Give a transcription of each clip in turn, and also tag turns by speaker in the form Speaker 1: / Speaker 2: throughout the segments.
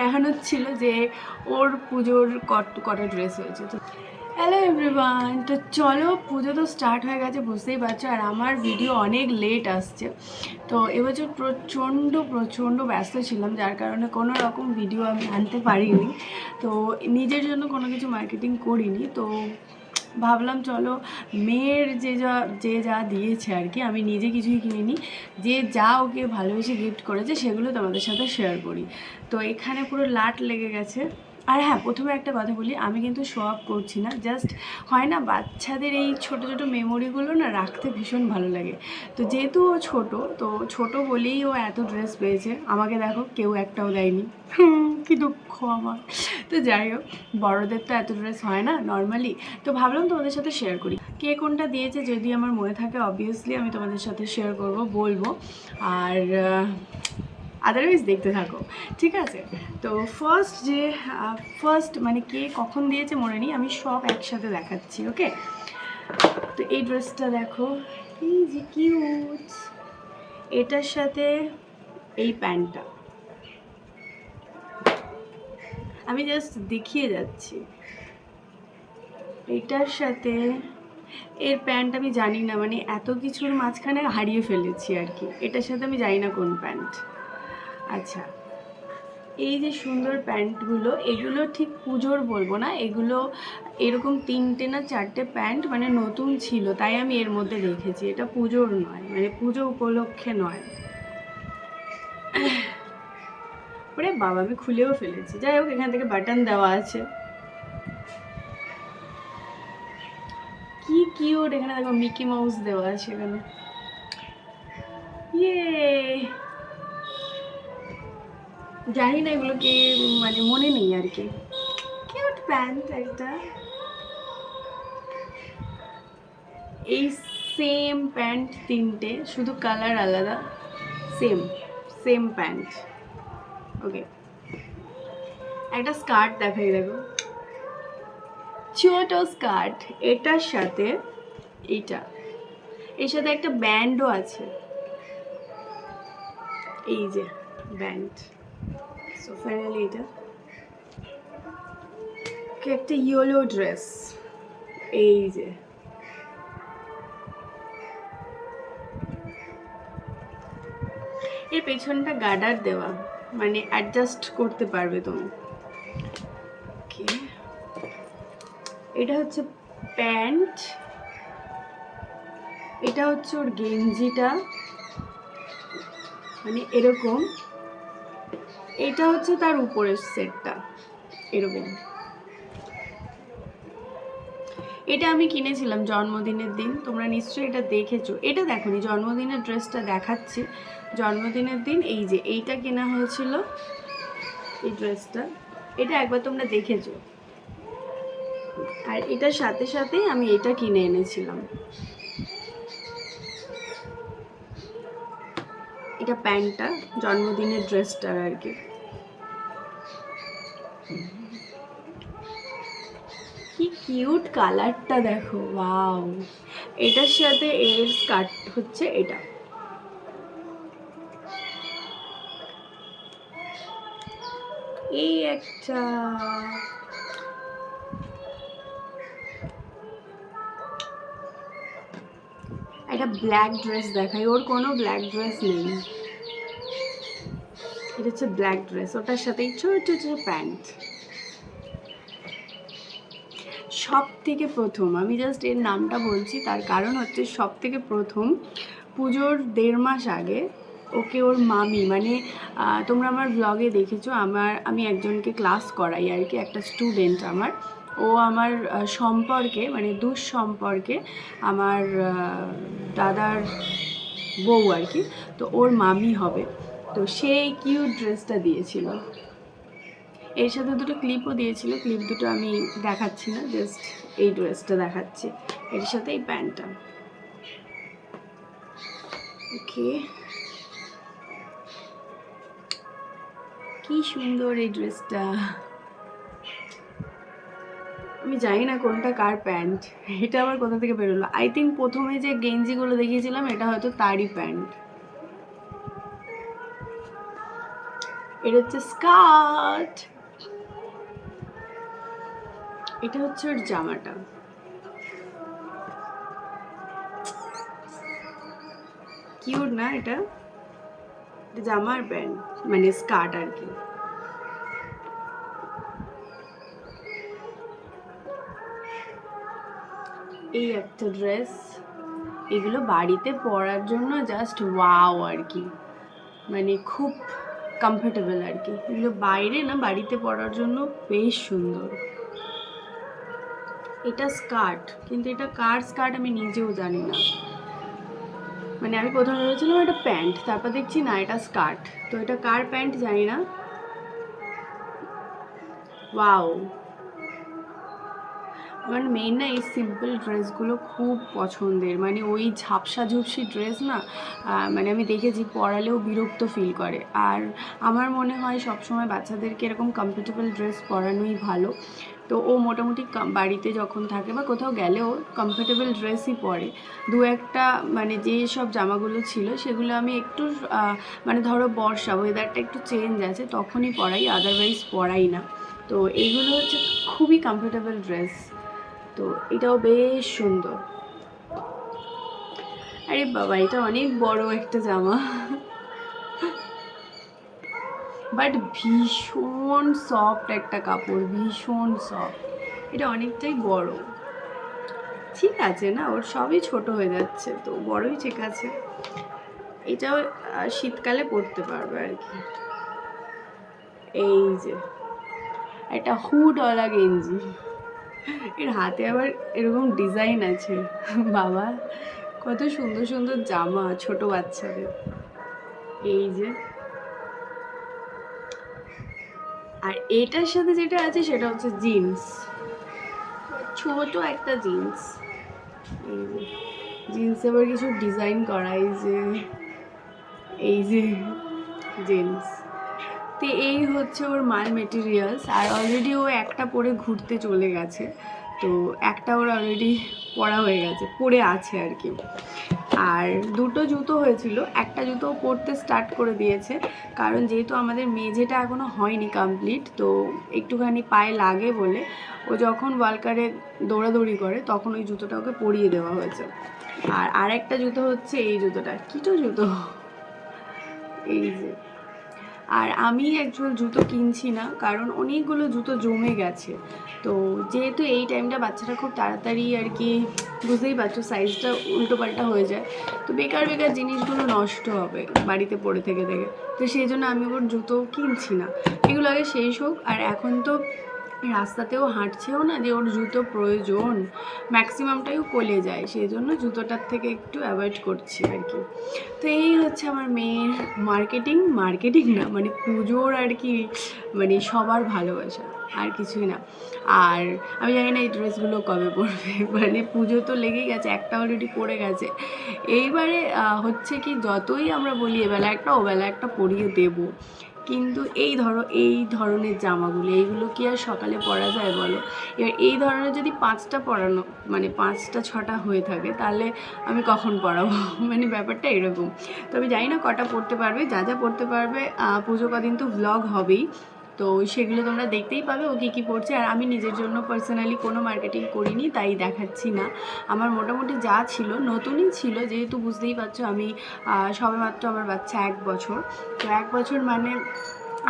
Speaker 1: দেখানোর ছিল যে ওর পুজোর কট কটা ড্রেস হয়েছে। তো হ্যালো এভরিওয়ান তো চলো পুজো তো স্টার্ট হয়ে গেছে, বুঝতেই পারছ, আর আমার ভিডিও অনেক লেট আসছে। তো এবছর প্রচণ্ড প্রচণ্ড ব্যস্ত ছিলাম, যার কারণে কোনো রকম ভিডিও আমি আনতে পারিনি। তো নিজের জন্য কোনো কিছু মার্কেটিং করিনি, তো ভাবলাম চলো মেয়ের যে যা যে যা দিয়েছে আর কি, আমি নিজে কিছুই কিনিনি। যে যা ওকে ভালোবেসে গিফট করেছে সেগুলো তোমাদের সাথে শেয়ার করি। তো এখানে পুরো লাট লেগে গেছে। আর হ্যাঁ প্রথমে একটা কথা বলি, আমি কিন্তু শো আপ করছি না। জাস্ট হয় না, বাচ্চাদের এই ছোট ছোট মেমোরিগুলো না রাখতে ভীষণ ভালো লাগে। তো যেহেতু ও ছোটো, তো ছোট বলেই ও এত ড্রেস পেয়েছে। আমাকে দেখো, কেউ একটাও দেয়নি। কি দুঃখ আমার। তো যাই হোক, বড়োদের তো এত ড্রেস হয় না নর্মালি তো ভাবলাম তোমাদের সাথে শেয়ার করি। কে কোনটা দিয়েছে যদি আমার মনে থাকে অবভিয়াসলি আমি তোমাদের সাথে শেয়ার করব, বলব। আর আদারওয়াইজ দেখতে থাকো। ঠিক আছে? তো ফার্স্ট যে ফার্স্ট মানে কে কখন দিয়েছে মনে নেই আমি সব একসাথে দেখাচ্ছি ওকে তো এই ড্রেসটা দেখো। এই যে কিউট এটার সাথে এই প্যান্টটা। আমি জাস্ট দেখিয়ে যাচ্ছি। এটার সাথে এর প্যান্ট আমি জানি না মানে এত কিছুর মাঝখানে হারিয়ে ফেলেছি আর কি। এটার সাথে আমি জানি না কোন প্যান্ট। আচ্ছা। এই যে সুন্দর প্যান্টগুলো, এগুলো ঠিক পুজোর বলব না, এগুলো এরকম তিনটে না চারটে প্যান্ট মানে নতুন ছিল, তাই আমি এর মধ্যে রেখেছি। এটা পুজোর নয় মানে পুজো উপলক্ষে নয়। ওরে বাবা, আমি খুলেও ফেলেছি। যাই হোক, এখান থেকে বাটন দেওয়া আছে। কি কিউট, এখানে দেখো মিকি মাউস দেওয়া আছে এখানে। ইয়ে! জানি না এগুলো কি মানে মনে নেই আর কি। কিউট প্যান্ট একটা। এই সেম প্যান্ট তিনটে, শুধু কালার আলাদা। সেম সেম প্যান্ট ওকে একটা স্কার্ট দেখাই, দেখো। ছোট স্কার্ট এটার সাথে এইটা। এর সাথে একটা ব্যান্ডও আছে। এই যে ব্যান্ড সো ফাইনালি এটা। একটা ইয়েলো ড্রেস এই যে। এর পেছনটা গার্ডার দেওয়া। মানে অ্যাডজাস্ট করতে পারবে তুমি. এটা হচ্ছে প্যান্ট। এটা হচ্ছে ওর গেঞ্জিটা। মানে এরকম। এটা হচ্ছে তার উপরের সেটটা। এরকম। এটা আমি কিনেছিলাম জন্মদিনের দিন, তোমরা নিশ্চয়ই এটা দেখেছ। এটা দেখো দেখোনি, জন্মদিনের ড্রেসটা দেখাচ্ছি। জন্মদিনের দিন এই যে, এইটা কেনা হয়েছিল, এই ড্রেসটা। এটা একবার তোমরা দেখেছ। আর এটার সাথে সাথেই আমি এটা কিনে এনেছিলাম। এটা প্যান্টটা, জন্মদিনের ড্রেসটা আর কি। কি কিউট কালারটা দেখো, ওয়াও। এটার সাথে এর স্কার্ট হচ্ছে এটা। এই একটা। একটা ব্ল্যাক ড্রেস দেখাই, ওর কোনো ব্ল্যাক ড্রেস নেই। এটা হচ্ছে ব্ল্যাক ড্রেস ওটার সাথে ছোট ছোট প্যান্ট সব থেকে প্রথম, আমি জাস্ট এর নামটা বলছি, তার কারণ হচ্ছে সব থেকে প্রথম, পুজোর দেড় মাস আগে ওকে ওর মামি মানে তোমরা আমার ব্লগে দেখেছ, আমার, আমি একজনকে ক্লাস করাই আর কি, একটা স্টুডেন্ট আমার। ও আমার সম্পর্কে মানে দুঃসম্পর্কে আমার দাদার বউ আর কি, তো ওর মামি হবে। তো সেই কিউট ড্রেসটা দিয়েছিল। এর সাথে দুটো ক্লিপও দিয়েছিল। ক্লিপ দুটো আমি দেখাচ্ছি না জাস্ট এই ড্রেসটা দেখাচ্ছি। এর সাথে এই প্যান্টটা ওকে কি সুন্দর এই ড্রেসটা আমি জানি না কোনটা কার প্যান্ট। এটা আবার কোথা থেকে বেরোলো আই থিঙ্ক প্রথমে যে গেঞ্জিগুলো দেখিয়েছিলাম, এটা হয়তো তারই প্যান্ট। এটা হচ্ছে স্কার্ট। এটা হচ্ছে ওর জামাটা। কিউট না এটা? এটা জামার প্যান্ট মানে স্কার্ট আর কি। এই একটা ড্রেস এগুলো বাড়িতে পরার জন্য জাস্ট ওয়াও আর কি। মানে খুব কমফোর্টেবল আর কি। এগুলো বাইরে না, বাড়িতে পরার জন্য বেশ সুন্দর। এটা স্কার্ট কিন্তু এটা কার স্কার্ট আমি নিজেও জানি না। মানে আমি প্রথমে ভেবেছিলাম এটা প্যান্ট তারপর দেখছি না, এটা স্কার্ট তো এটা কার প্যান্ট জানি না। ওয়াও আমার মেন না এই সিম্পল ড্রেসগুলো খুব পছন্দের। মানে ওই ঝাপসা ঝুপসি ড্রেস না মানে আমি দেখেছি পরালেও বিরক্ত ফিল করে। আর আমার মনে হয় সবসময় বাচ্চাদেরকে এরকম কমফোর্টেবল ড্রেস পরানোই ভালো। তো ও মোটামুটি বাড়িতে যখন থাকে বা কোথাও গেলেও কমফোর্টেবল ড্রেসই পরে। দু একটা মানে যে সব জামাগুলো ছিল সেগুলো আমি একটু মানে ধরো বর্ষা ওয়েদারটা একটু চেঞ্জ আছে, তখনই পরাই আদারওয়াইজ পরাই না। তো এইগুলো হচ্ছে খুবই কমফোর্টেবল ড্রেস তো এটাও বেশ সুন্দর। আরে বাবা, এটা অনেক বড় একটা জামা। বাট ভীষণ সফট একটা কাপড়, ভীষণ সফট। এটা অনেকটাই বড়। ঠিক আছে না, ওর সবই ছোট হয়ে যাচ্ছে, তো বড়ই ঠিক আছে। এটাও শীতকালে পরতে পারবে আর কি। এই যে, একটা হুডওয়ালা গেঞ্জি। এর হাতে আবার এরকম ডিজাইন আছে। বাবা, কত সুন্দর সুন্দর জামা ছোট বাচ্চাদের। এই যে। আর এটার সাথে যেটা আছে সেটা হচ্ছে জিন্স ছোট একটা জিন্স এই যে। জিন্সে আবার কিছু ডিজাইন করা, এই যে এই যে জিন্স তো এই হচ্ছে ওর মাল মেটেরিয়ালস আর অলরেডি ও একটা পরে ঘুরতে চলে গেছে। তো একটা ওর অলরেডি পরা হয়ে গেছে পরে আছে আর কি। আর দুটো জুতো হয়েছিল, একটা জুতো পরতে স্টার্ট করে দিয়েছে, কারণ যেহেতু আমাদের মেঝেটা এখনও হয়নি কমপ্লিট তো একটুখানি পায়ে লাগে বলে ও যখন ওয়ালকারে দৌড়াদৌড়ি করে, তখন ওই জুতোটা ওকে পরিয়ে দেওয়া হয়েছে। আর আরেকটা জুতো হচ্ছে এই জুতোটা। কিটো জুতো? এই যে। আর আমি অ্যাকচুয়াল জুতো কিনছি না, কারণ অনেকগুলো জুতো জমে গেছে। তো যেহেতু এই টাইমটা বাচ্চারা খুব তাড়াতাড়ি আর কি বুঝতেই পারছ সাইজটা উল্টো পাল্টা হয়ে যায়, তো বেকার বেকার জিনিসগুলো নষ্ট হবে বাড়িতে পড়ে থেকে থেকে। তো সেই জন্য আমি ওর জুতো কিনছি না। এগুলো আগে শেষ হোক, আর এখন তো রাস্তাতেও হাঁটছেও না যে ওর জুতো প্রয়োজন। ম্যাক্সিমামটাই ও কলে যায় সেই জন্য জুতোটার থেকে একটু অ্যাভয়েড করছি আর কি। তো এই হচ্ছে আমার মেয়ের মার্কেটিং মার্কেটিং না মানে পুজোর আর কি মানে সবার ভালোবাসা, আর কিছুই না। আর আমি জানি না এই ড্রেসগুলো কবে পরবে মানে পুজো তো লেগেই গেছে, একটা অলরেডি পড়ে গেছে। এইবারে হচ্ছে কি, যতই আমরা বলি এবেলা একটা, ওবেলা একটা পরিয়ে দেবো। কিন্তু এই ধরো, এই ধরনের জামাগুলো, এইগুলো কি আর সকালে পরা যায় বলো? এবার এই ধরনের যদি পাঁচটা পরানো মানে পাঁচটা, ছটা হয়ে থাকে, তাহলে আমি কখন পরাবো? মানে ব্যাপারটা এরকম। তবে জানি না কটা পড়তে পারবে, যা যা পড়তে পারবে। পুজো কদিন তো ব্লগ হবেই। তো সেগুলো তোমরা দেখতেই পাবে ও কী কী পড়ছে। আর আমি নিজের জন্য পার্সোনালি কোনো মার্কেটিং করিনি, তাই দেখাচ্ছি না। আমার মোটামুটি যা ছিল, নতুনই ছিল, যেহেতু বুঝতেই পারছ আমি সবেমাত্র আমার বাচ্চা এক বছর। তো এক বছর মানে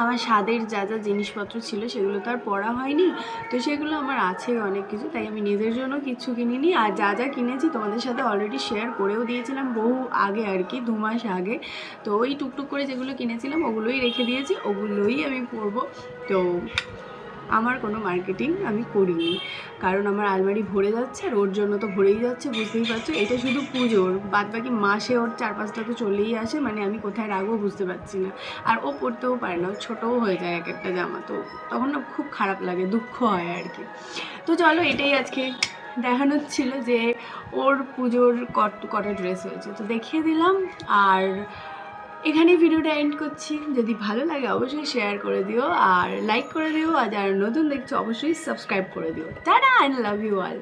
Speaker 1: আমার স্বাদের যা যা জিনিসপত্র ছিল সেগুলো তো আর পড়া হয়নি। তো সেগুলো আমার আছে অনেক কিছু, তাই আমি নিজের জন্য কিছু কিনিনি। আর যা যা কিনেছি তোমাদের সাথে অলরেডি শেয়ার করেও দিয়েছিলাম বহু আগে আর কি, দু মাস আগে। তো ওই টুকটুক করে যেগুলো কিনেছিলাম ওগুলোই রেখে দিয়েছি, ওগুলোই আমি পরবো। তো আমার কোনো মার্কেটিং আমি করিনি। কারণ আমার আলমারি ভরে যাচ্ছে আর ওর জন্য তো ভরেই যাচ্ছে, বুঝতেই পারছ? এটা শুধু পুজোর বাদ বাকি মাসে ওর চার পাঁচটা তো চলেই আসে মানে আমি কোথায় রাখব বুঝতে পারছি না। আর ও পরতেও পারে না ছোটোও হয়ে যায় এক একটা জামা, তো তখন না খুব খারাপ লাগে, দুঃখ হয় আর কি। তো চলো এটাই আজকে দেখানোর ছিল যে ওর পুজোর কট, কটা ড্রেস হয়েছে। তো দেখিয়ে দিলাম, আর এখানেই ভিডিওটা এন্ড করছি। যদি ভালো লাগে অবশ্যই শেয়ার করে দিও, আর লাইক করে দিও, আর যারা নতুন দেখছ অবশ্যই সাবস্ক্রাইব করে দিও। Tata I love you all